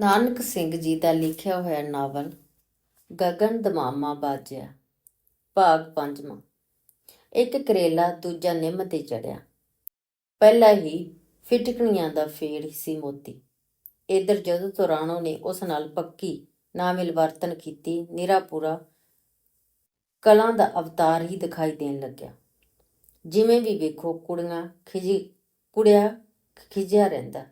ਨਾਨਕ ਸਿੰਘ ਜੀ ਦਾ ਲਿਖਿਆ ਹੋਇਆ ਨਾਵਲ ਗਗਨ ਦਮਾਮਾ ਬਾਜਿਆ, ਭਾਗ ਪੰਜਵਾਂ। ਇੱਕ ਕਰੇਲਾ ਦੂਜਾ ਨਿੰਮ ਤੇ ਚੜਿਆ। ਪਹਿਲਾ ਹੀ ਫਿਟਕਣੀਆਂ ਦਾ ਫੇੜ ਸੀ ਮੋਤੀ। ਇਧਰ ਜਦੋਂ ਤੋਂ ਰਾਣੋ ਨੇ ਉਸ ਨਾਲ ਪੱਕੀ ਨਾ ਮਿਲਵਰਤਨ ਕੀਤੀ ਨਿਰਾਪੂਰਾ ਕਲਾਂ ਦਾ ਅਵਤਾਰ ਹੀ ਦਿਖਾਈ ਦੇਣ ਲੱਗਿਆ। ਜਿਵੇਂ ਵੀ ਵੇਖੋ, ਕੁੜੀਆਂ ਖਿਜੀ, ਕੁੜਿਆ ਖਿਜਿਆ ਰਹਿੰਦਾ।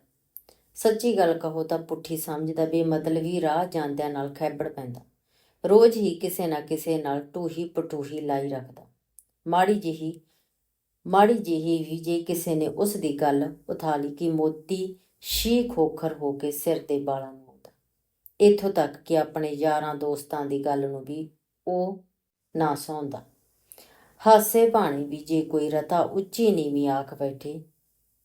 ਸੱਚੀ ਗੱਲ ਕਹੋ ਤਾਂ ਪੁੱਠੀ ਸਮਝਦਾ, ਬੇਮਤਲਬੀ ਰਾਹ ਜਾਂਦਿਆਂ ਨਾਲ ਖੈਬੜ ਪੈਂਦਾ। ਰੋਜ਼ ਹੀ ਕਿਸੇ ਨਾ ਕਿਸੇ ਨਾਲ ਟੂਹੀ ਪਟੂਹੀ ਲਾਈ ਰੱਖਦਾ। ਮਾੜੀ ਜਿਹੀ ਮਾੜੀ ਜਿਹੀ ਵੀ ਜੇ ਕਿਸੇ ਨੇ ਉਸ ਦੀ ਗੱਲ ਉਠਾ ਲਈ ਕਿ ਮੋਤੀ ਸ਼ੀ ਖੋਖਰ ਹੋ ਕੇ ਸਿਰ 'ਤੇ ਬਾਲਾਂ ਨੂੰ ਆਉਂਦਾ। ਇੱਥੋਂ ਤੱਕ ਕਿ ਆਪਣੇ ਯਾਰਾਂ ਦੋਸਤਾਂ ਦੀ ਗੱਲ ਨੂੰ ਵੀ ਉਹ ਨਾ ਸੌਂਦਾ। ਹਾਸੇ ਭਾਣੇ ਵੀ ਜੇ ਕੋਈ ਰਤਾ ਉੱਚੀ ਨੀਵੀਂ ਆਖ ਬੈਠੇ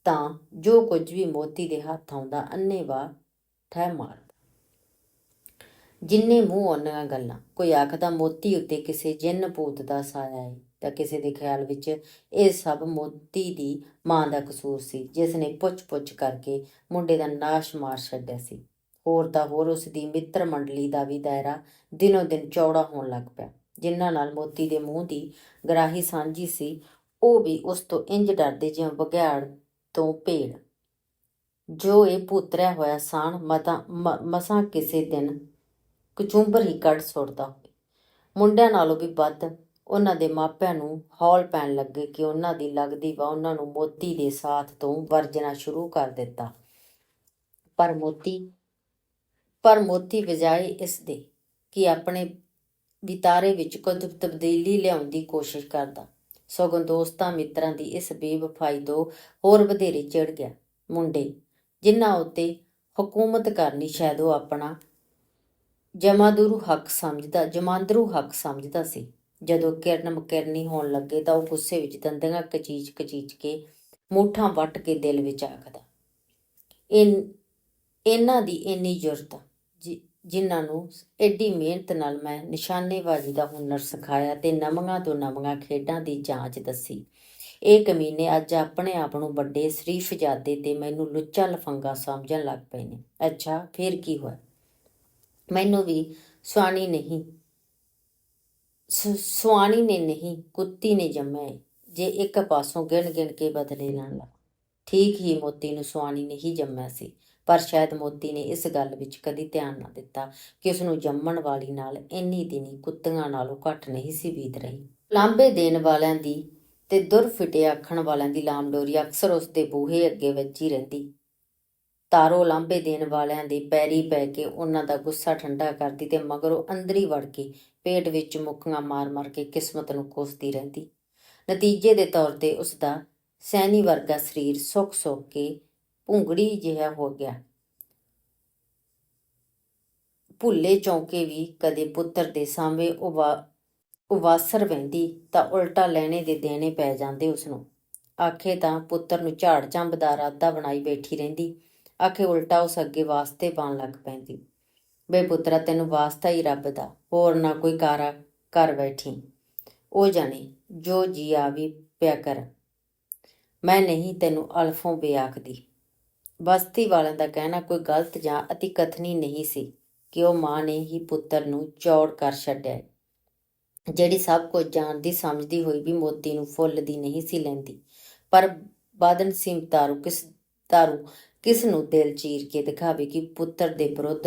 ਤਾਂ ਜੋ ਕੁਝ ਵੀ ਮੋਤੀ ਦੇ ਹੱਥ ਆਉਂਦਾ ਅੰਨੇਵਾ ਠਹਿ ਮਾਰਦਾ ਜਿੰਨੇ ਮੂੰਹ ਉਹਨਾਂ ਗੱਲਾਂ। ਕੋਈ ਆਖਦਾ, ਮੋਤੀ ਉੱਤੇ ਕਿਸੇ ਜਿੰਨ ਭੂਤ ਦਾ ਸਾਇਆ ਹੈ ਤਾਂ ਕਿਸੇ ਦੇ ਖਿਆਲ ਵਿੱਚ ਇਹ ਸਭ ਮੋਤੀ ਦੀ ਮਾਂ ਦਾ ਕਸੂਰ ਸੀ, ਜਿਸ ਨੇ ਪੁੱਛ-ਪੁੱਛ ਕਰਕੇ ਮੁੰਡੇ ਦਾ ਨਾਸ਼ ਮਾਰ ਛੱਡਿਆ ਸੀ। ਹੋਰ ਤਾਂ ਹੋਰ ਉਸ ਦੀ ਮਿੱਤਰ ਮੰਡਲੀ ਦਾ ਵੀ ਦਾਇਰਾ ਦਿਨੋ ਦਿਨ ਚੌੜਾ ਹੋਣ ਲੱਗ ਪਿਆ। ਜਿਨ੍ਹਾਂ ਨਾਲ ਮੋਤੀ ਦੇ ਮੂੰਹ ਦੀ ਗਰਾਹੀ ਸਾਂਝੀ ਸੀ, ਉਹ ਵੀ ਉਸ ਤੋਂ ਇੰਜ ਡਰਦੇ ਜਿਵੇਂ ਬਗਿਆੜ ਤੋਂ ਭੇੜ ਜੋ ਇਹ ਪੁੱਤਰਿਆ ਹੋਇਆ ਸਾਣ ਮਤਾ ਮਸਾਂ ਕਿਸੇ ਦਿਨ ਕਚੁੰਬਰ ਹੀ ਕੱਢ ਸੁੱਟਦਾ ਹੋਵੇ। ਮੁੰਡਿਆਂ ਨਾਲੋਂ ਵੀ ਵੱਧ ਉਹਨਾਂ ਦੇ ਮਾਪਿਆਂ ਨੂੰ ਹੌਲ ਪੈਣ ਲੱਗੇ ਕਿ ਉਹਨਾਂ ਦੀ ਲੱਗਦੀ ਵਾ ਉਹਨਾਂ ਨੂੰ ਮੋਤੀ ਦੇ ਸਾਥ ਤੋਂ ਵਰਜਣਾ ਸ਼ੁਰੂ ਕਰ ਦਿੱਤਾ। ਪਰ ਮੋਤੀ ਪਰ ਮੋਤੀ ਵਜਾਏ ਇਸ ਦੇ ਕਿ ਆਪਣੇ ਵਿਤਾਰੇ ਵਿੱਚ ਕੁਝ ਤਬਦੀਲੀ ਲਿਆਉਣ ਦੀ ਕੋਸ਼ਿਸ਼ ਕਰਦਾ। ਸਗੋਂ ਦੋਸਤਾਂ ਮਿੱਤਰਾਂ ਦੀ ਇਸ ਬੇਵਫਾਈ ਤੋਂ ਹੋਰ ਵਧੇਰੇ ਚਿੜ ਗਿਆ। ਮੁੰਡੇ, ਜਿਨ੍ਹਾਂ ਉੱਤੇ ਹਕੂਮਤ ਕਰਨੀ ਸ਼ਾਇਦ ਉਹ ਆਪਣਾ ਜਮਾਦਰੂ ਹੱਕ ਸਮਝਦਾ, ਜਮਾਂਦਰੂ ਹੱਕ ਸਮਝਦਾ ਸੀ। ਜਦੋਂ ਕਿਰਨ ਮਕਿਰਨੀ ਹੋਣ ਲੱਗੇ ਤਾਂ ਉਹ ਗੁੱਸੇ ਵਿੱਚ ਦੰਦੀਆਂ ਕਚੀਚ ਕਚੀਚ ਕੇ ਮੂਠਾਂ ਵੱਟ ਕੇ ਦਿਲ ਵਿੱਚ ਆਖਦਾ, ਇਨ, ਇਹਨਾਂ ਦੀ ਇੰਨੀ ਜ਼ਰੂਰਤ ਜਿ- ਜਿਨ੍ਹਾਂ ਨੂੰ ਐਡੀ ਮਿਹਨਤ ਨਾਲ ਮੈਂ ਨਿਸ਼ਾਨੇਬਾਜ਼ੀ ਦਾ ਹੁਨਰ ਸਿਖਾਇਆ ਤੇ ਨਵੀਆਂ ਤੋਂ ਨਵੀਆਂ ਖੇਡਾਂ ਦੀ ਜਾਂਚ ਦੱਸੀ। ਇਹ ਕਮੀਨੇ ਅੱਜ ਆਪਣੇ ਆਪ ਨੂੰ ਵੱਡੇ ਸ਼ਰੀਫਜ਼ਾਦੇ ਤੇ ਮੈਨੂੰ ਲੁੱਚਾ ਲਫੰਗਾ ਸਮਝਣ ਲੱਗ ਪਏ ਨੇ। ਅੱਛਾ, ਫਿਰ ਕੀ ਹੋਇਆ? ਮੈਨੂੰ ਵੀ ਸੁਆਣੀ ਨਹੀਂ, ਸ- ਸੁਆਣੀ ਨੇ ਨਹੀਂ, ਕੁੱਤੀ ਨੇ ਜੰਮਿਆ ਏ। ਜੇ ਇੱਕ ਪਾਸੋਂ ਗਿਣ ਗਿਣ ਕੇ ਬਦਲੇ ਲੈਣ ਲਾ ਠੀਕ ਹੀ ਮੋਤੀ ਨੂੰ ਸੁਆਣੀ ਨਹੀਂ ਜੰਮਿਆ ਸੀ। ਪਰ ਸ਼ਾਇਦ ਮੋਤੀ ਨੇ ਇਸ ਗੱਲ ਵਿੱਚ ਕਦੀ ਧਿਆਨ ਨਾ ਦਿੱਤਾ ਕਿ ਉਸ ਨੂੰ ਜੰਮਣ ਵਾਲੀ ਨਾਲ ਇੰਨੀ ਦਿਨੀ ਕੁੱਤੀਆਂ ਨਾਲੋਂ ਘੱਟ ਨਹੀਂ ਸੀ ਬੀਤ ਰਹੀ। ਲਾਂਬੇ ਦੇਣ ਵਾਲਿਆਂ ਦੀ ਤੇ ਦੁਰ ਫਿਟੇ ਆਖਣ ਵਾਲਿਆਂ ਦੀ ਲਾਮਡੋਰੀ ਅਕਸਰ ਉਸ ਦੇ ਬੂਹੇ ਅੱਗੇ ਵੱਜੀ ਰਹਿੰਦੀ। ਤਾਰੋ ਲਾਂਬੇ ਦੇਣ ਵਾਲਿਆਂ ਦੇ ਪੈਰੀ ਪੈ ਕੇ ਉਹਨਾਂ ਦਾ ਗੁੱਸਾ ਠੰਡਾ ਕਰਦੀ ਤੇ ਮਗਰੋਂ ਅੰਦਰੀ ਵੜ ਕੇ ਪੇਟ ਵਿੱਚ ਮੁੱਕੀਆਂ ਮਾਰ-ਮਾਰ ਕੇ ਕਿਸਮਤ ਨੂੰ ਕੋਸਦੀ ਰਹਿੰਦੀ। ਨਤੀਜੇ ਦੇ ਤੌਰ ਤੇ ਉਸ ਦਾ ਸੈਣੀ ਵਰਗਾ ਸਰੀਰ ਸੁੱਕ-ਸੁੱਕ ਕੇ ਭੁੰਗੜੀ ਜਿਹਾ ਹੋ ਗਿਆ। ਭੁੱਲੇ ਚੌਂਕੇ ਵੀ ਕਦੇ ਪੁੱਤਰ ਦੇ ਸਾਹਮਣੇ ਉਵਾ, ਉਵਾਸਰ ਵਹਿੰਦੀ ਤਾਂ ਉਲਟਾ ਲੈਣੇ ਦੇ ਦੇਣੇ ਪੈ ਜਾਂਦੇ ਉਸ ਨੂੰ ਆਖੇ ਤਾਂ ਪੁੱਤਰ ਨੂੰ ਝਾੜ ਚੰਬ ਦਾ ਇਰਾਦਾ ਬਣਾਈ ਬੈਠੀ ਰਹਿੰਦੀ। ਆਖੇ ਉਲਟਾ ਉਸ ਅੱਗੇ ਵਾਸਤੇ ਪਾਉਣ ਲੱਗ ਪੈਂਦੀ। ਬੇ ਪੁੱਤਰਾ, ਤੈਨੂੰ ਵਾਸਤਾ ਹੀ ਰੱਬ ਦਾ, ਹੋਰ ਨਾ ਕੋਈ ਕਾਰਾ ਕਰ ਬੈਠੀ। ਉਹ ਜਾਣੇ, ਜੋ ਜੀ ਆ ਵੀ ਪਿਆ ਕਰ। ਮੈਂ ਨਹੀਂ ਤੈਨੂੰ ਅਲਫੋਂ ਬੇਆਖਦੀ ਬਸਤੀ ਵਾਲਿਆਂ ਦਾ ਕਹਿਣਾ ਕੋਈ ਗਲਤ ਜਾਂ ਅਤੀ ਕਥਨੀ ਨਹੀਂ ਸੀ ਕਿ ਉਹ ਮਾਂ ਨੇ ਹੀ ਪੁੱਤਰ ਨੂੰ ਚੌੜ ਕਰ ਛੱਡਿਆ ਜਿਹੜੀ ਸਭ ਕੁਝ ਜਾਣਦੀ ਸਮਝਦੀ ਹੋਈ ਵੀ ਮੋਤੀ ਨੂੰ ਫੁੱਲ ਦੀ ਨਹੀਂ ਸੀ ਲੈਂਦੀ, ਪਰ ਬਾਦਨ ਸਿੰਘ ਤਾਰੂ ਕਿਸ ਤਾਰੂ ਕਿਸ ਨੂੰ ਦਿਲ ਚੀਰ ਕੇ ਦਿਖਾਵੇ ਕਿ ਪੁੱਤਰ ਦੇ ਵਿਰੁੱਧ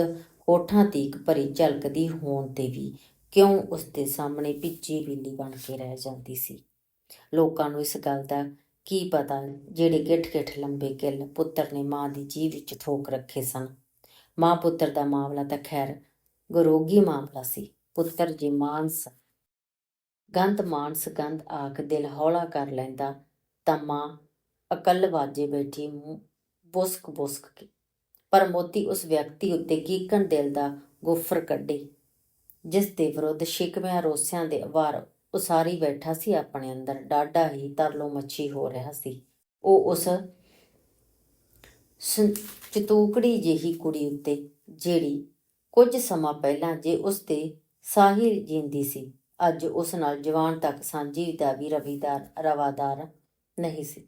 ਹੋਠਾਂ ਤੀਕ ਭਰੀ ਝਲਕਦੀ ਹੋਣ ਤੇ ਵੀ ਕਿਉਂ ਉਸ ਦੇ ਸਾਹਮਣੇ ਭਿੱਜੀ ਬਿੱਲੀ ਬਣ ਕੇ ਰਹਿ ਜਾਂਦੀ ਸੀ। ਲੋਕਾਂ ਨੂੰ ਇਸ ਗੱਲ ਦਾ ਕੀ ਪਤਾ ਜਿਹੜੇ ਗਿੱਠ-ਗਿੱਠ ਲੰਬੇ ਕਿੱਲ ਪੁੱਤਰ ਨੇ ਮਾਂ ਦੀ ਜੀਭ ਵਿੱਚ ਥੋਕ ਰੱਖੇ ਸਨ। ਮਾਂ ਪੁੱਤਰ ਦਾ ਮਾਮਲਾ ਤਾਂ ਖੈਰ ਗਰੋਗੀ ਮਾਮਲਾ ਸੀ। ਪੁੱਤਰ ਜੇ ਮਾਨਸ ਗੰਧ ਮਾਨਸ ਗੰਧ ਆਖ ਦਿਲ ਹੌਲਾ ਕਰ ਲੈਂਦਾ ਤਾਂ ਮਾਂ ਅਕਲ ਵਾਜੇ ਬੈਠੀ ਮੂੰਹ ਬੁਸਕ ਬੁਸਕ ਕੇ। ਪਰ ਮੋਤੀ ਉਸ ਵਿਅਕਤੀ ਉੱਤੇ ਕੀਕਣ ਦਿਲ ਦਾ ਗੁਫਰ ਕੱਢੇ ਜਿਸ ਦੇ ਵਿਰੁੱਧ ਸ਼ਿਕਵਿਆਂ ਰੋਸਿਆਂ ਦੇ ਵਾਰ ਉਸਾਰੀ ਬੈਠਾ ਸੀ ਆਪਣੇ ਅੰਦਰ। ਡਾਡਾ ਹੀ ਤਰਲੋ ਮੱਛੀ ਹੋ ਰਿਹਾ ਸੀ। ਉਹ ਉਸ ਚਤੂਕੜੀ ਜਿਹੀ ਕੁੜੀ ਉੱਤੇ, ਜਿਹੜੀ ਕੁਝ ਸਮਾਂ ਪਹਿਲਾਂ ਜੇ ਉਸ ਤੇ ਸਾਹਿਲ ਜਿੰਦੀ ਸੀ, ਅੱਜ ਉਸ ਨਾਲ ਜਵਾਨ ਤੱਕ ਸਾਂਝੀ ਦਾ ਵੀ ਰਵੀਦਾਰ, ਰਵਾਦਾਰ ਨਹੀਂ ਸੀ।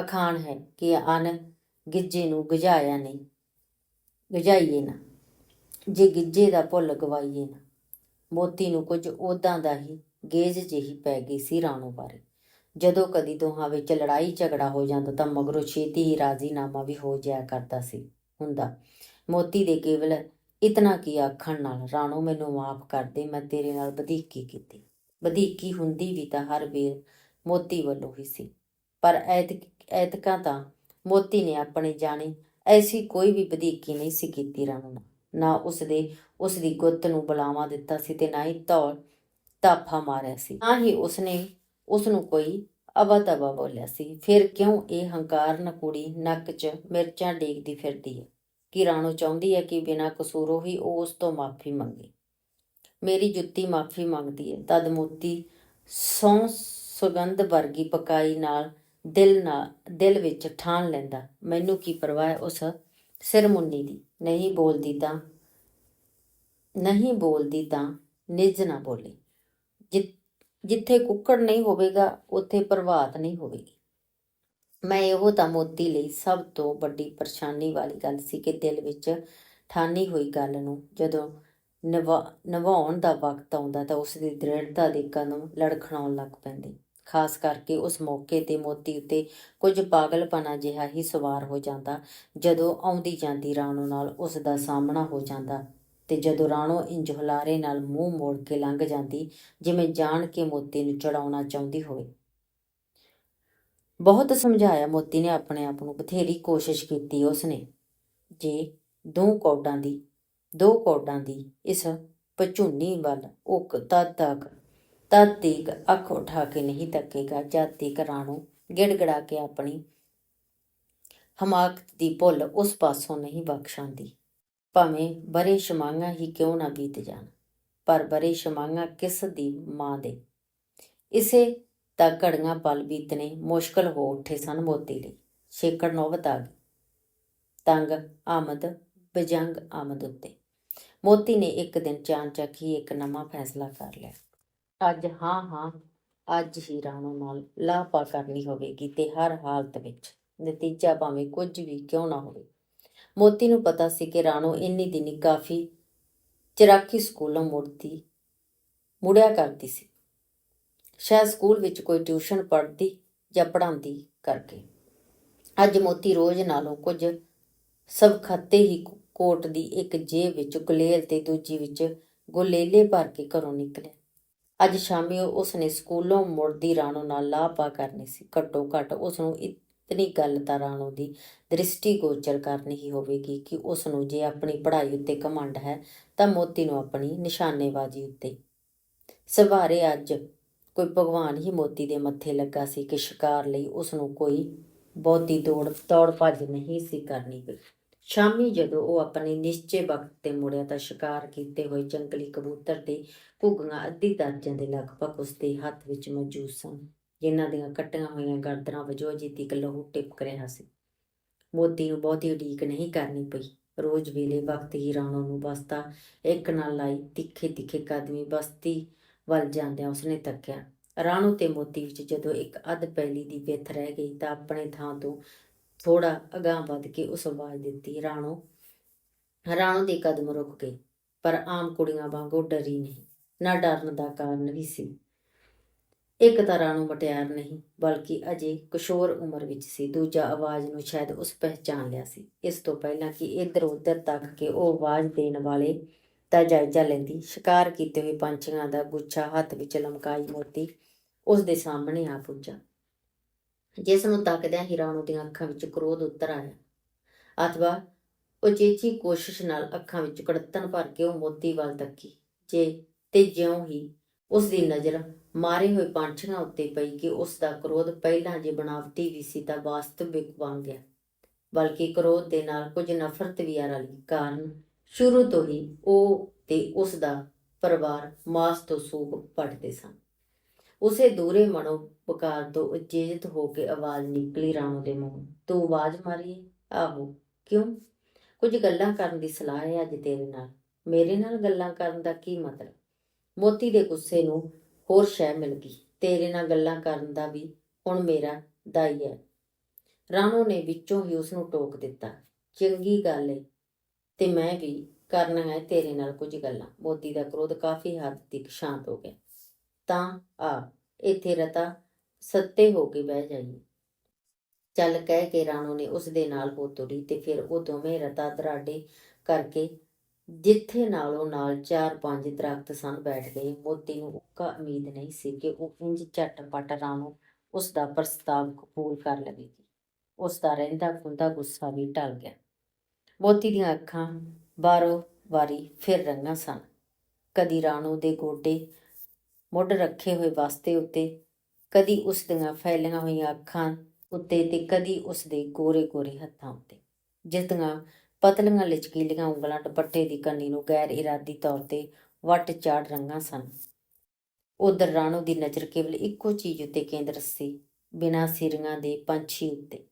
ਅਖਾਣ ਹੈ ਕਿ ਅਨ ਗਿੱਜੇ ਨੂੰ ਗਜਾਇਆ ਨਹੀਂ, ਗਜਾਈਏ ਨਾ। ਜੇ ਗਿੱਜੇ ਦਾ ਭੁੱਲ ਗਵਾਈਏ ਨਾ, ਮੋਤੀ ਨੂੰ ਕੁਝ ਉਦਾਂ ਦਾ ਹੀ ਗੇਜ ਜਿਹੀ ਪੈ ਗਈ ਸੀ ਰਾਣੋ ਬਾਰੇ। ਜਦੋਂ ਕਦੀ ਦੋਹਾਂ ਵਿੱਚ ਲੜਾਈ ਝਗੜਾ ਹੋ ਜਾਂਦਾ ਤਾਂ ਮਗਰੋਂ ਛੇਤੀ ਹੀ ਰਾਜ਼ੀਨਾਮਾ ਵੀ ਹੋ ਜਾਇਆ ਕਰਦਾ ਸੀ, ਹੁੰਦਾ। ਮੋਤੀ ਦੇ ਕੇਵਲ ਇਤਨਾ ਕੀ ਆਖਣ ਨਾਲ ਰਾਣੋ ਮੈਨੂੰ ਮਾਫ ਕਰ ਦੇ, ਮੈਂ ਤੇਰੇ ਨਾਲ ਵਧੀਕੀ ਕੀਤੀ। ਵਧੀਕੀ ਹੁੰਦੀ ਵੀ ਤਾਂ ਹਰ ਵੇਰ ਮੋਤੀ ਵੱਲੋਂ ਹੀ ਸੀ। ਪਰ ਐਤਕ, ਐਤਕਾਂ ਤਾਂ ਮੋਤੀ ਨੇ ਆਪਣੇ ਜਾਣੇ ਐਸੀ ਕੋਈ ਵੀ ਵਧੀਕੀ ਨਹੀਂ ਸੀ ਕੀਤੀ ਰਾਣੋ ਨਾਲ। ਨਾ ਉਸ ਦੇ ਉਸ ਦੀ ਗੁੱਤ ਨੂੰ ਬੁਲਾਵਾ ਦਿੱਤਾ ਸੀ ਤੇ ਨਾ ਹੀ ਧੌਲ ਤਾਫਾ ਮਾਰਿਆ ਸੀ। ਨਾ ਹੀ ਉਸਨੇ ਉਸ ਨੂੰ ਕੋਈ ਅਵਾ ਤਵਾ ਬੋਲਿਆ ਸੀ। ਫਿਰ ਕਿਉਂ ਇਹ ਹੰਕਾਰ ਕੁੜੀ ਨੱਕ 'ਚ ਮਿਰਚਾਂ ਡੇਗਦੀ ਫਿਰਦੀ ਹੈ? ਕਿ ਰਾਣੋ ਚਾਹੁੰਦੀ ਹੈ ਕਿ ਬਿਨਾਂ ਕਸੂਰੋਂ ਹੀ ਉਹ ਉਸ ਤੋਂ ਮਾਫੀ ਮੰਗੇ? ਮੇਰੀ ਜੁੱਤੀ ਮਾਫੀ ਮੰਗਦੀ ਹੈ। ਤਦ ਮੋਤੀ ਸੌ ਸੁਗੰਧ ਵਰਗੀ ਪਕਾਈ ਨਾਲ ਦਿਲ ਨਾਲ ਦਿਲ ਵਿੱਚ ਠਾਣ ਲੈਂਦਾ, ਮੈਨੂੰ ਕੀ ਪਰਵਾਹ ਹੈ ਉਸ ਸਿਰ ਮੁੰਨੀ ਦੀ? ਨਹੀਂ ਬੋਲਦੀ ਤਾਂ, ਨਹੀਂ ਬੋਲਦੀ ਤਾਂ ਨਿੱਜ ਨਾ ਬੋਲੇ। ਜਿੱਥੇ ਕੁੱਕੜ ਨਹੀਂ ਹੋਵੇਗਾ, ਉੱਥੇ ਪ੍ਰਭਾਤ ਨਹੀਂ ਹੋਵੇਗੀ। ਮੈਂ ਇਹੋ ਤਾਂ ਮੋਤੀ ਲਈ ਸਭ ਤੋਂ ਵੱਡੀ ਪਰੇਸ਼ਾਨੀ ਵਾਲੀ ਗੱਲ ਸੀ ਕਿ ਦਿਲ ਵਿੱਚ ਠਾਨੀ ਹੋਈ ਗੱਲ ਨੂੰ ਜਦੋਂ ਨਿਭਾ- ਨਿਭਾਉਣ ਦਾ ਵਕਤ ਆਉਂਦਾ ਤਾਂ ਉਸ ਦੀ ਦ੍ਰਿੜਤਾ ਦੇ ਕਦਮ ਲੜਖੜਾਉਣ ਲੱਗ ਪੈਂਦੇ। ਖਾਸ ਕਰਕੇ ਉਸ ਮੌਕੇ ਤੇ ਮੋਤੀ ਉੱਤੇ ਕੁਝ ਪਾਗਲਪਨਾ ਜਿਹਾ ਹੀ ਸਵਾਰ ਹੋ ਜਾਂਦਾ, ਜਦੋਂ ਆਉਂਦੀ ਜਾਂਦੀ ਰਾਣੋ ਨਾਲ ਉਸ ਦਾ ਸਾਹਮਣਾ ਹੋ ਜਾਂਦਾ। ਤੇ ਜਦੋਂ ਰਾਣੋ ਇੰਜ ਹੁਲਾਰੇ ਨਾਲ ਮੂੰਹ ਮੋੜ ਕੇ ਲੰਘ ਜਾਂਦੀ, ਜਿਵੇਂ ਜਾਣ ਕੇ ਮੋਤੀ ਨੂੰ ਚੜਾਉਣਾ ਚਾਹੁੰਦੀ ਹੋਵੇ। ਬਹੁਤ ਸਮਝਾਇਆ ਮੋਤੀ ਨੇ ਆਪਣੇ ਆਪ ਨੂੰ, ਬਥੇਰੀ ਕੋਸ਼ਿਸ਼ ਕੀਤੀ ਉਸਨੇ। ਜੇ ਦੋ ਕੌਡਾਂ ਦੀ, ਦੋ ਕੌਡਾਂ ਦੀ ਇਸ ਪਚੂਨੀ ਵੱਲ ਉਹ ਤਦ ਤੱਕ, ਤਦ ਤੀਕ ਅੱਖ ਉਠਾ ਕੇ ਨਹੀਂ ਤੱਕੇਗਾ, ਜਦ ਤੀਕ ਰਾਣੋ ਗਿੜਗੜਾ ਕੇ ਆਪਣੀ ਹਮਾਕਤ ਦੀ ਭੁੱਲ ਉਸ ਪਾਸੋਂ ਨਹੀਂ ਬਖਸ਼ਾਂਦੀ ਭਾਵੇਂ ਬਰੇ ਸ਼ਮਾਂਗਾ ਹੀ ਕਿਉਂ ਨਾ ਬੀਤ ਜਾਣ, ਪਰ ਬਰੇ ਸ਼ਮਾਂਗਾ ਕਿਸ ਦੀ ਮਾਂ ਦੇ। ਇਸੇ ਤਾਂ ਘੜੀਆਂ ਪਲ ਬੀਤਨੇ ਮੁਸ਼ਕਲ ਹੋ ਉੱਠੇ ਸਨ ਮੋਤੀ ਲਈ। ਛੇਕੜ ਨੌਬਤ ਆ ਗਈ। ਤੰਗ ਆਮਦ, ਬਜੰਗ ਆਮਦ ਉੱਤੇ। ਮੋਤੀ ਨੇ ਇੱਕ ਦਿਨ ਚਾਨਚੱਕ ਹੀ ਇੱਕ ਨਵਾਂ ਫੈਸਲਾ ਕਰ ਲਿਆ। ਅੱਜ ਹਾਂ ਹਾਂ, ਅੱਜ ਹੀ ਰਾਣੋ ਨਾਲ ਲਾਪਾ ਕਰਨੀ ਹੋਵੇਗੀ ਤੇ ਹਰ ਹਾਲਤ ਵਿੱਚ। ਨਤੀਜਾ ਭਾਵੇਂ ਕੁਝ ਵੀ ਕਿਉਂ ਨਾ ਹੋਵੇ। ਮੋਤੀ ਨੂੰ ਪਤਾ ਸੀ ਕਿ ਰਾਣੋ ਇੰਨੀ ਦਿਨੀ ਕਾਫੀ ਚਿਰਾਕੀ ਸਕੂਲੋਂ ਮੁੜਦੀ, ਮੁੜਿਆ ਕਰਦੀ ਸੀ। ਸ਼ਾਇਦ ਸਕੂਲ ਵਿੱਚ ਕੋਈ ਟਿਊਸ਼ਨ ਪੜ੍ਹਦੀ ਜਾਂ ਪੜ੍ਹਾਉਂਦੀ ਕਰਕੇ। ਅੱਜ ਮੋਤੀ ਰੋਜ਼ ਨਾਲੋਂ ਕੁਝ ਸਭ ਖਾਤੇ ਹੀ ਕੋਟ ਦੀ ਇੱਕ ਜੇਬ ਵਿੱਚ ਗੁਲੇਲ ਤੇ ਦੂਜੀ ਵਿੱਚ ਗੁਲੇਲੇ ਭਰ ਕੇ ਘਰੋਂ ਨਿਕਲਿਆ। ਅੱਜ ਸ਼ਾਮੀ ਉਸ ਨੇ ਸਕੂਲੋਂ ਮੁੜਦੀ ਰਾਣੋ ਨਾਲ ਲਾਪਾ ਕਰਨੀ ਸੀ। ਘੱਟੋ ਘੱਟ ਉਸ ਨੂੰ ਇਤਨੀ ਗੱਲ ਤਾਂ ਰਾਣੋ ਦੀ ਦ੍ਰਿਸ਼ਟੀ ਗੋਚਰ ਕਰਨੀ ਹੀ ਹੋਵੇਗੀ ਕਿ ਉਸ ਨੂੰ ਜੇ ਆਪਣੀ ਪੜ੍ਹਾਈ ਉੱਤੇ ਘਮੰਡ ਹੈ, ਤਾਂ ਮੋਤੀ ਨੂੰ ਆਪਣੀ ਨਿਸ਼ਾਨੇਬਾਜ਼ੀ ਉੱਤੇ। ਸਵਾਰੇ ਅੱਜ ਕੋਈ ਭਗਵਾਨ ਹੀ ਮੋਤੀ ਦੇ ਮੱਥੇ ਲੱਗਾ ਸੀ ਕਿ ਸ਼ਿਕਾਰ ਲਈ ਉਸ ਨੂੰ ਕੋਈ ਬਹੁਤੀ ਦੌੜ ਦੌੜ ਭੱਜ ਨਹੀਂ ਸੀ ਕਰਨੀ ਪਈ। ਸ਼ਾਮੀ ਜਦੋਂ ਉਹ ਆਪਣੇ ਨਿਸ਼ਚੇ ਵਕਤ ਤੇ ਮੁੜਿਆ ਤਾਂ ਸ਼ਿਕਾਰ ਕੀਤੇ ਹੋਏ ਜੰਗਲੀ ਕਬੂਤਰ ਤੇ ਘੁੱਗੀਆਂ ਅੱਧੀ ਦਰਜਨ ਦੇ ਲਗਭਗ ਉਸ ਦੇ ਹੱਥ ਵਿੱਚ ਮੌਜੂਦ ਸਨ। ਜਿਨ੍ਹਾਂ ਦੀਆਂ ਕੱਟੀਆਂ ਹੋਈਆਂ ਗਰਦਨਾਂ ਵਜੋਂ ਅਜੇ ਤੱਕ ਲਹੂ ਟਿਪਕ ਰਿਹਾ ਸੀ। ਮੋਤੀ ਨੂੰ ਬਹੁਤੀ ਉਡੀਕ ਨਹੀਂ ਕਰਨੀ ਪਈ। ਰੋਜ਼ ਵੇਲੇ ਵਕਤ ਹੀ ਰਾਣੋ ਨੂੰ ਬਸਤਾ ਇੱਕ ਨਾਲ ਲਾਈ ਤਿੱਖੇ ਤਿੱਖੇ ਕਦਮੀ ਬਸਤੀ ਵੱਲ ਜਾਂਦਿਆਂ ਉਸਨੇ ਤੱਕਿਆ, ਰਾਣੋ ਤੇ ਮੋਤੀ ਵਿੱਚ ਜਦੋਂ ਇੱਕ ਅੱਧ ਪੈਲੀ ਦੀ ਵਿੱਥ ਰਹਿ ਗਈ ਤਾਂ ਆਪਣੇ ਥਾਂ ਤੋਂ ਥੋੜਾ ਅਗਾਂਹ ਵੱਧ ਕੇ ਉਸ ਆਵਾਜ਼ ਦਿੱਤੀ, ਰਾਣੋ ਰਾਣੋ ਦੇ ਕਦਮ ਰੁਕ ਗਏ, ਪਰ ਆਮ ਕੁੜੀਆਂ ਵਾਂਗੂ ਡਰੀ ਨਹੀਂ। ਨਾ ਡਰਨ ਦਾ ਕਾਰਨ ਵੀ ਸੀ। ਇੱਕ ਤਾਂ ਰਾਣੋ ਮਟਿਆਰ ਨਹੀਂ, ਬਲਕਿ ਅਜੇ ਕਿਸ਼ੋਰ ਉਮਰ ਵਿੱਚ ਸੀ। ਦੂਜਾ ਆਵਾਜ਼ ਨੂੰ ਸ਼ਾਇਦ ਉਸ ਪਹਿਚਾਨ ਲਿਆ ਸੀ। ਇਸ ਤੋਂ ਪਹਿਲਾਂ ਕਿ ਇੱਧਰ ਉੱਧਰ ਤੱਕ ਕੇ ਉਹ ਆਵਾਜ਼ ਦੇਣ ਵਾਲੇ ਦਾ ਜਾਇਜ਼ਾ ਲੈਂਦੀ, ਸ਼ਿਕਾਰ ਕੀਤੇ ਹੋਏ ਪੰਛੀਆਂ ਦਾ ਗੁੱਛਾ ਹੱਥ ਵਿੱਚ ਲਮਕਾਈ ਮੋਤੀ ਉਸ ਦੇ ਸਾਹਮਣੇ ਆ ਪੁੱਜਾ। ਜਿਸ ਨੂੰ ਤੱਕਦਿਆਂ ਹੀ ਰਾਣੋ ਦੀਆਂ ਅੱਖਾਂ ਵਿੱਚ ਕ੍ਰੋਧ ਉੱਤਰ ਆਇਆ। ਅਥਵਾ ਉਚੇਚੀ ਕੋਸ਼ਿਸ਼ ਨਾਲ ਅੱਖਾਂ ਵਿੱਚ ਕੜਤਨ ਭਰ ਕੇ ਉਹ ਮੋਤੀ ਵੱਲ ਤੱਕੀ। ਜੇ ਤੇ ਜਿਉਂ ਹੀ ਉਸ ਦੀ ਨਜ਼ਰ ਮਾਰੇ ਹੋਏ ਪੰਛੀਆਂ ਉੱਤੇ ਪਈ ਕਿ ਉਸ ਦਾ ਕ੍ਰੋਧ ਪਹਿਲਾਂ ਜੇ ਬਣਾਵਟੀ ਵੀ ਸੀ ਤਾਂ ਵਾਸਤਵਿਕ ਬਣ ਗਿਆ। ਬਲਕਿ ਕ੍ਰੋਧ ਦੇ ਨਾਲ ਕੁਝ ਨਫ਼ਰਤ ਵੀ ਆ ਰਲੀ। ਕਾਰਨ ਸ਼ੁਰੂ ਤੋਂ ਹੀ ਉਹ ਤੇ ਉਸ ਦਾ ਪਰਿਵਾਰ ਮਾਸ ਤੋਂ ਸੂਗ ਪੜਦੇ ਸਨ। ਉਸੇ ਦੂਰੇ ਮਨੋ ਪੁਕਾਰ ਤੋਂ ਉਚੇਜਿਤ ਹੋ ਕੇ ਆਵਾਜ਼ ਨਿਕਲੀ ਰਾਣੋ ਦੇ ਮੂੰਹੋਂ, ਤੂੰ ਆਵਾਜ਼ ਮਾਰੀ ਆਹੋ। ਕਿਉਂ? ਕੁਝ ਗੱਲਾਂ ਕਰਨ ਦੀ ਸਲਾਹ ਹੈ ਅੱਜ ਤੇਰੇ ਨਾਲ। ਮੇਰੇ ਨਾਲ ਗੱਲਾਂ ਕਰਨ ਦਾ ਕੀ ਮਤਲਬ? ਮੋਤੀ ਦੇ ਗੁੱਸੇ ਨੂੰ ਹੋਰ ਸ਼ੈ ਮਿਲ ਗਈ। ਤੇਰੇ ਨਾਲ ਗੱਲਾਂ ਕਰਨ ਦਾ ਵੀ ਹੁਣ ਮੇਰਾ ਦਾਈ ਹੈ ਰਾਣੋ ਨੇ ਵਿੱਚੋਂ ਹੀ ਉਸ ਨੂੰ ਟੋਕ ਦਿੱਤਾ। ਚੰਗੀ ਗੱਲ ਏ। ਤੇ ਮੈਂ ਵੀ ਕਰਨਾ ਹੈ ਤੇਰੇ ਨਾਲ ਕੁਝ ਗੱਲਾਂ। ਮੋਤੀ ਦਾ ਕ੍ਰੋਧ ਕਾਫੀ ਹੱਦ ਤੱਕ ਸ਼ਾਂਤ ਹੋ ਗਿਆ। ਤਾਂ ਆ, ਇੱਥੇ ਰਤਾ ਸੱਤੇ ਹੋ ਕੇ ਬਹਿ ਜਾਈਏ ਚੱਲ ਕਹਿ ਕੇ ਰਾਣੋ ਨੇ ਉਸ ਦੇ ਨਾਲ ਹੋ ਤੁਰੀ ਤੇ ਫਿਰ ਉਹ ਦੋਵੇਂ ਰਤਾ ਦਰਾਡੇ ਕਰਕੇ ਜਿੱਥੇ ਨਾਲੋਂ ਨਾਲ ਚਾਰ ਪੰਜ ਦਰਖਤ ਸਨ ਬੈਠ ਗਏ। ਮੋਤੀ ਨੂੰ ਉੱਕਾ ਉਮੀਦ ਨਹੀਂ ਸੀ ਕਿ ਉਹ ਇੰਜ ਝਟਪਟ ਰਾਣੋ ਉਸ ਦਾ ਪ੍ਰਸਤਾਵ ਕਬੂਲ ਕਰ ਲਵੇਗੀ। ਉਸ ਦਾ ਰਹਿੰਦਾ ਖੁੰਦਾ ਗੁੱਸਾ ਵੀ ਟਲ ਗਿਆ। ਮੋਤੀ ਦੀਆਂ ਅੱਖਾਂ ਬਾਰੋ ਵਾਰੀ ਫਿਰ ਰੰਗਾਂ ਸਨ। ਕਦੀ ਰਾਣੋ ਦੇ ਗੋਡੇ ਮੁੱਢ ਰੱਖੇ ਹੋਏ ਵਾਸਤੇ ਉੱਤੇ, ਕਦੀ ਉਸ ਦੀਆਂ ਫੈਲੀਆਂ ਹੋਈਆਂ ਅੱਖਾਂ ਉੱਤੇ ਤੇ ਕਦੀ ਉਸ ਦੇ ਗੋਰੇ ਗੋਰੇ ਹੱਥਾਂ ਉੱਤੇ, ਜਿਸ ਦੀਆਂ ਪਤਲੀਆਂ ਲਚਕੀਲੀਆਂ ਉਂਗਲਾਂ ਦੁਪੱਟੇ ਦੀ ਕੰਨੀ ਨੂੰ ਗੈਰ ਇਰਾਦੀ ਤੌਰ ਤੇ ਵੱਟ ਚਾੜ ਰੰਗਾਂ ਸਨ। ਉਧਰ ਰਾਣੋ ਦੀ ਨਜ਼ਰ ਕੇਵਲ ਇੱਕੋ ਚੀਜ਼ ਉੱਤੇ ਕੇਂਦਰ ਸੀ, ਬਿਨਾਂ ਸਿਰਾਂ ਦੇ ਪੰਛੀ ਉੱਤੇ।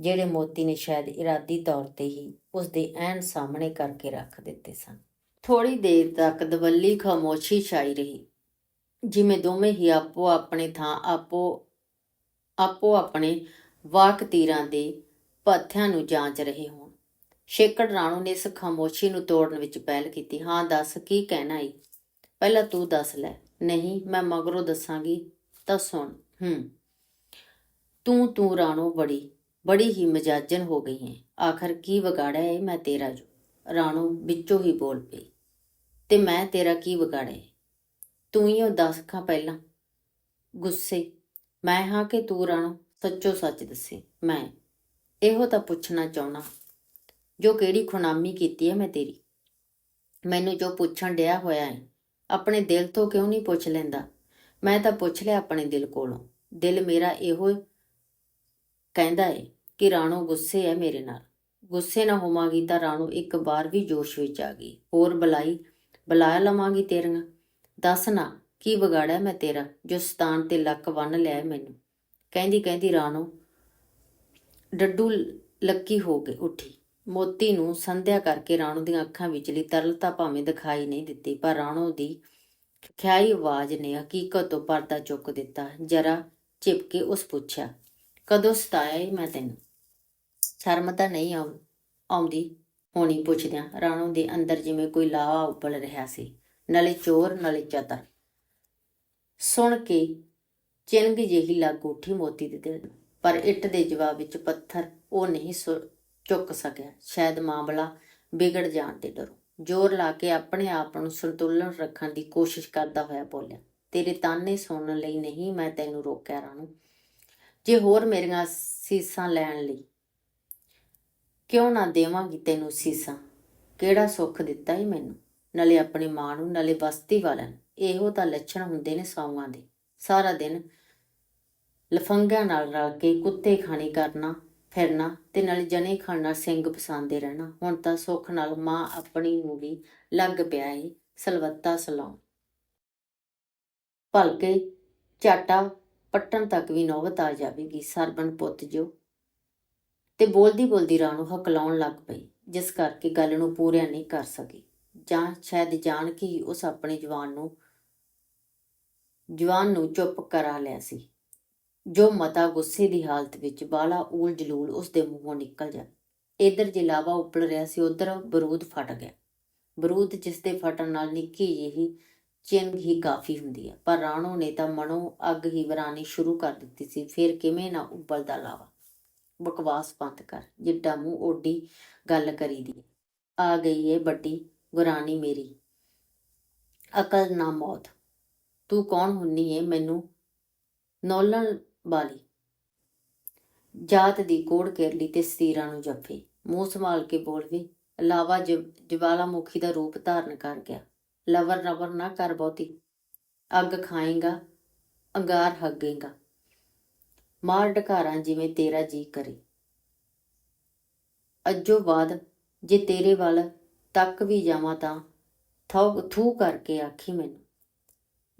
ਜਿਹੜੇ ਮੋਤੀ ਨੇ ਸ਼ਾਇਦ ਇਰਾਦੀ ਤੌਰ ਤੇ ਹੀ ਉਸ ਦੇ ਐਨ ਸਾਹਮਣੇ ਕਰਕੇ ਰੱਖ ਦਿੱਤੇ ਸਨ। ਥੋੜੀ ਦੇਰ ਤੱਕ ਦਵੱਲੀ ਖਾਮੋਸ਼ੀ ਛਾਈ ਰਹੀ। ਜਿਵੇਂ ਦੋਵੇਂ ਹੀ ਆਪੋ ਆਪਣੇ ਥਾਂ, ਆਪੋ ਆਪੋ ਆਪਣੇ ਵਾਕ ਤੀਰਾਂ ਦੇ ਪੱਥਿਆਂ ਨੂੰ ਜਾਂਚ ਰਹੇ ਹੋਣ। ਸ਼ੇਕੜ ਰਾਣੂ ਨੇ ਇਸ ਖਾਮੋਸ਼ੀ ਨੂੰ ਤੋੜਨ ਵਿੱਚ ਪਹਿਲ ਕੀਤੀ। ਹਾਂ, ਦੱਸ, ਕੀ ਕਹਿਣਾ ਈ? ਪਹਿਲਾਂ ਤੂੰ ਦੱਸ ਲੈ। ਨਹੀਂ, ਮੈਂ ਮਗਰੋਂ ਦੱਸਾਂਗੀ। ਤਾਂ ਸੁਣ, ਹੂੰ। ਤੂੰ ਤੂੰ ਰਾਣੋ ਬੜੀ ਬੜੀ ਹੀ ਮਜਾਜਨ ਹੋ ਗਈ ਹੈ। ਆਖਰ ਕੀ ਵਿਗਾੜਿਆ ਏ ਮੈਂ ਤੇਰਾ ਜੋ ਰਾਣੋ ਵਿੱਚੋਂ ਹੀ ਬੋਲ ਪਈ। ਤੇ ਮੈਂ ਤੇਰਾ ਕੀ ਵਿਗਾੜਿਆ ਏ? ਤੂੰ ਹੀ ਉਹ ਦੱਸ ਖਾਂ ਪਹਿਲਾਂ। ਗੁੱਸੇ। ਮੈਂ ਹਾਂ ਕਿ ਤੂੰ ਰਾਣੋ? ਸੱਚੋ ਸੱਚ ਦੱਸੇ। ਮੈਂ। ਇਹੋ ਤਾਂ ਪੁੱਛਣਾ ਚਾਹਣਾ ਜੋ ਕਿਹੜੀ ਖੁਨਾਮੀ ਕੀਤੀ ਹੈ ਮੈਂ ਤੇਰੀ। ਮੈਨੂੰ ਜੋ ਪੁੱਛਣ ਡਿਆ ਹੋਇਆ ਹੈ ਆਪਣੇ ਦਿਲ ਤੋਂ ਕਿਉਂ ਨਹੀਂ ਪੁੱਛ ਲੈਂਦਾ? ਮੈਂ ਤਾਂ ਪੁੱਛ ਲਿਆ ਆਪਣੇ ਦਿਲ ਕੋਲੋਂ। ਦਿਲ ਮੇਰਾ ਇਹੋ ਕਹਿੰਦਾ ਹੈ ਕਿ ਰਾਣੋ ਗੁੱਸੇ ਹੈ ਮੇਰੇ ਨਾਲ। ਗੁੱਸੇ ਨਾ ਹੋਵਾਂਗੀ ਤਾਂ ਰਾਣੋ ਇੱਕ ਵਾਰ ਵੀ ਜੋਸ਼ ਵਿੱਚ ਆ ਗਈ। ਹੋਰ ਬੁਲਾਈ, ਬੁਲਾ ਲਵਾਂਗੀ ਤੇਰੀਆਂ। ਦੱਸ ਨਾ, ਕੀ ਵਿਗਾੜਿਆ ਮੈਂ ਤੇਰਾ, ਜੋ ਸਤਾਨ ਤੇ ਲੱਕ ਬੰਨ ਲਿਆ ਮੈਨੂੰ? ਕਹਿੰਦੀ ਕਹਿੰਦੀ ਰਾਣੋ, ਡੱਡੂ ਲੱਕੀ ਹੋ ਕੇ ਉੱਠੀ। ਮੋਤੀ ਨੂੰ ਸੰਧਿਆ ਕਰਕੇ ਰਾਣੋ ਦੀਆਂ ਅੱਖਾਂ ਵਿਚਲੀ ਤਰਲਤਾ ਭਾਵੇਂ ਦਿਖਾਈ ਨਹੀਂ ਦਿੱਤੀ, ਪਰ ਰਾਣੋ ਦੀ ਖਿਆਈ ਆਵਾਜ਼ ਨੇ ਹਕੀਕਤ ਤੋਂ ਪਰਦਾ ਚੁੱਕ ਦਿੱਤਾ। ਜਰਾ ਚਿਪਕੇ ਉਸ ਪੁੱਛਿਆ, ਕਦੋਂ ਸਤਾਇਆ ਈ ਮੈਂ ਤੈਨੂੰ? ਸ਼ਰਮ ਤਾਂ ਨਹੀਂ ਆਉਂਦੀ, ਹੋਣੀ ਪੁੱਛਦਿਆਂ ਰਾਣੋ ਦੇ ਅੰਦਰ ਜਿਵੇਂ ਕੋਈ ਲਾਵਾ ਉਬਲ ਰਿਹਾ ਸੀ, ਨਾਲੇ ਚੋਰ, ਨਾਲੇ ਚਤਰ। ਸੁਣ ਕੇ ਚਿੰਗ ਜਿਹੀ ਲੱਗ ਉੱਠੀ ਮੋਤੀ ਦੇ ਦਿਲ ਪਰ ਇੱਟ ਦੇ ਜਵਾਬ ਵਿੱਚ ਪੱਥਰ ਉਹ ਨਹੀਂ ਸੁ- ਚੁੱਕ ਸਕਿਆ। ਸ਼ਾਇਦ ਮਾਮਲਾ ਵਿਗੜ ਜਾਣ ਦੇ ਡਰੋਂ। ਜ਼ੋਰ ਲਾ ਕੇ ਆਪਣੇ ਆਪ ਨੂੰ ਸੰਤੁਲਨ ਰੱਖਣ ਦੀ ਕੋਸ਼ਿਸ਼ ਕਰਦਾ ਹੋਇਆ ਬੋਲਿਆ, ਤੇਰੇ ਤਾਨੇ ਸੁਣਨ ਲਈ ਨਹੀਂ ਮੈਂ ਤੈਨੂੰ ਰੋਕਿਆ ਰਾਣੋ। ਜੇ ਹੋਰ ਮੇਰੀਆਂ ਸੀਸਾਂ ਲੈਣ ਲਈ ਕਿਉਂ ਨਾ ਦੇਵਾਂਗੀ ਤੈਨੂੰ ਸੀਸਾਂ? ਕਿਹੜਾ ਸੁੱਖ ਦਿੱਤਾ ਈ ਮੈਨੂੰ? ਨਾਲੇ ਆਪਣੀ ਮਾਂ ਨੂੰ, ਨਾਲੇ ਬਸਤੀ ਵਾਲਿਆਂ ਨੂੰ। ਇਹੋ ਤਾਂ ਲੱਛਣ ਹੁੰਦੇ ਨੇ ਸੌਂਆਂ ਦੇ। ਸਾਰਾ ਦਿਨ ਲਫੰਗਿਆਂ ਨਾਲ ਰਲ ਕੇ ਕੁੱਤੇ ਖਾਣੀ ਕਰਨਾ ਫਿਰਨਾ ਤੇ ਨਾਲ ਜਨੇ ਖਾਣਾ ਸਿੰਘ ਪਸਾਉਂਦੇ ਰਹਿਣਾ। ਹੁਣ ਤਾਂ ਸੁੱਖ ਨਾਲ ਮਾਂ ਆਪਣੀ ਨੂੰ ਵੀ ਲੱਗ ਪਿਆ ਏ, ਸਲਵੱਤਾ ਸਲਾਉਣ। ਭਲਕੇ ਚਾਟਾ ਪੱਟਣ ਤੱਕ ਵੀ ਨੌਬਤ ਆ ਜਾਵੇਗੀ ਸਰਬਨ ਪੁੱਤ ਜੋ। ਤੇ ਬੋਲਦੀ ਬੋਲਦੀ ਰਾਣੋ ਹਕਲਾਉਣ ਲੱਗ ਪਈ, ਜਿਸ ਕਰਕੇ ਗੱਲ ਨੂੰ ਪੂਰਿਆ ਨਹੀਂ ਕਰ ਸਕੀ। ਜਾਂ ਸ਼ਾਇਦ ਜਾਣ ਕੇ ਹੀ ਉਸ ਆਪਣੇ ਜਵਾਨ ਨੂੰ ਜਵਾਨ ਨੂੰ ਚੁੱਪ ਕਰਾ ਲਿਆ ਸੀ। ਜੋ ਮਤਾ ਗੁੱਸੇ ਦੀ ਹਾਲਤ ਵਿੱਚ ਬਾਲਾ ਊਲ ਜਲੂਲ ਉਸ ਦੇ ਮੂੰਹੋਂ ਨਿਕਲ ਜਾ ਇਧਰ ਜੇ ਲਾਵਾ ਉੱਪਲ ਰਿਹਾ ਸੀ, ਉਧਰ ਬਰੂਦ ਫਟ ਗਿਆ। ਬਰੂਦ ਜਿਸ ਦੇ ਫਟਣ ਨਾਲ ਨਿੱਕੀ ਜਿਹੀ ਚਿੰਗ ਹੀ ਕਾਫੀ ਹੁੰਦੀ ਹੈ ਪਰ ਰਾਣੋ ਨੇ ਤਾਂ ਮਨੋਂ ਅੱਗ ਹੀ ਵਰਾਨੀ ਸ਼ੁਰੂ ਕਰ ਦਿੱਤੀ ਸੀ, ਫਿਰ ਕਿਵੇਂ ਨਾ ਉਬਲਦਾ ਲਾਵਾ। ਬਕਵਾਸ ਬੰਦ ਕਰ, ਜਿੱਡਾ ਮੂੰਹ ਓਡੀ ਗੱਲ ਕਰੀਦੀ ਆ ਗਈ ਏ ਵੱਡੀ ਗੁਰਾਨੀ ਮੇਰੀ। ਅਕਲ ਨਾ ਮੌਤ। ਤੂੰ ਕੌਣ ਹੁੰਨੀ ਏ ਮੈਨੂੰ? ਨੌਲਣ ਬਾਲੀ। ਜਾਤ ਦੀ ਕੋੜ ਕੇਰਲੀ ਤੇ ਸਤੀਰਾਂ ਨੂੰ ਜੱਫੇ। ਮੂੰਹ ਸੰਭਾਲ ਕੇ ਬੋਲਵੇ ਲਾਵਾ ਜਵਾਲਾਮੁਖੀ ਦਾ ਰੂਪ ਧਾਰਨ ਕਰ ਗਿਆ। ਲਵਰ ਰਵਰ ਨਾ ਕਰ ਬਹੁਤੀ। ਅੱਗ ਖਾਏਗਾ, ਅੰਗਾਰ ਹੱਗੇਗਾ। ਮਾਰ ਢਕਾਰਾਂ ਜਿਵੇਂ ਤੇਰਾ ਜੀ ਕਰੇ। ਅੱਜੋ ਬਾਅਦ ਜੇ ਤੇਰੇ ਵੱਲ ਤੱਕ ਵੀ ਜਾਵਾਂ ਤਾਂ ਥੂ ਥੂ ਕਰਕੇ ਆਖੀ ਮੈਨੂੰ,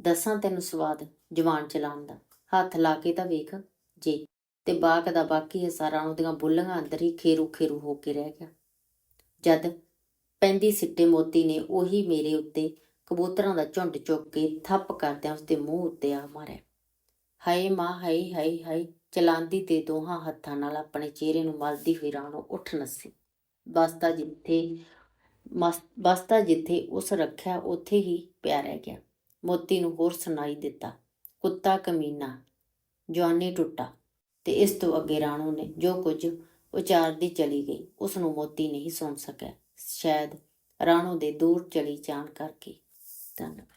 ਦੱਸਾਂ ਤੈਨੂੰ ਸਵਾਦ ਜਵਾਨ ਚਲਾਉਣ ਦਾ। ਹੱਥ ਲਾ ਕੇ ਤਾਂ ਵੇਖ ਜੇ। ਤੇ ਬਾਕ ਦਾ ਬਾਕੀ ਹਿੱਸਾ ਰਾਣੋ ਦੀਆਂ ਬੁੱਲੀਆਂ ਅੰਦਰ ਹੀ ਖੇਰੂ ਖੇਰੂ ਹੋ ਕੇ ਰਹਿ ਗਿਆ। ਜਦ ਪੈਂਦੀ ਸਿੱਟੇ ਮੋਤੀ ਨੇ ਉਹੀ ਮੇਰੇ ਉੱਤੇ ਕਬੂਤਰਾਂ ਦਾ ਝੁੰਡ ਚੁੱਕ ਕੇ ਥੱਪ ਕਰਦਿਆਂ ਉਸਦੇ ਮੂੰਹ ਉੱਤੇ ਆ ਮਾਰਿਆ। ਹਾਏ ਮਾਂ, ਹਾਏ ਹਾਏ ਹਾਏ, ਚਲਾਂਦੀ ਤੇ ਦੋਹਾਂ ਹੱਥਾਂ ਨਾਲ ਆਪਣੇ ਚਿਹਰੇ ਨੂੰ ਮਲਦੀ ਹੋਈ ਰਾਣੋ ਉੱਠ ਨੱਸੀ। ਬਸਤਾ ਜਿੱਥੇ ਮਸ- ਬਸਤਾ ਜਿੱਥੇ ਉਸ ਰੱਖਿਆ, ਉੱਥੇ ਹੀ ਪਿਆ ਰਹਿ ਗਿਆ। ਮੋਤੀ ਨੂੰ ਹੋਰ ਸੁਣਾਈ ਦਿੱਤਾ। ਕੁੱਤਾ ਕਮੀਨਾ, ਜਵਾਨੀ ਟੁੱਟਾ ਤੇ ਇਸ ਤੋਂ ਅੱਗੇ ਰਾਣੋ ਨੇ ਜੋ ਕੁਝ ਉਚਾਰਦੀ ਚਲੀ ਗਈ ਉਸ ਨੂੰ ਮੋਤੀ ਨਹੀਂ ਸੁਣ ਸਕਿਆ। ਸ਼ਾਇਦ ਰਾਣੋ ਦੇ ਦੂਰ ਚਲੀ ਜਾਣ ਕਰਕੇ। ਧੰਨਵਾਦ।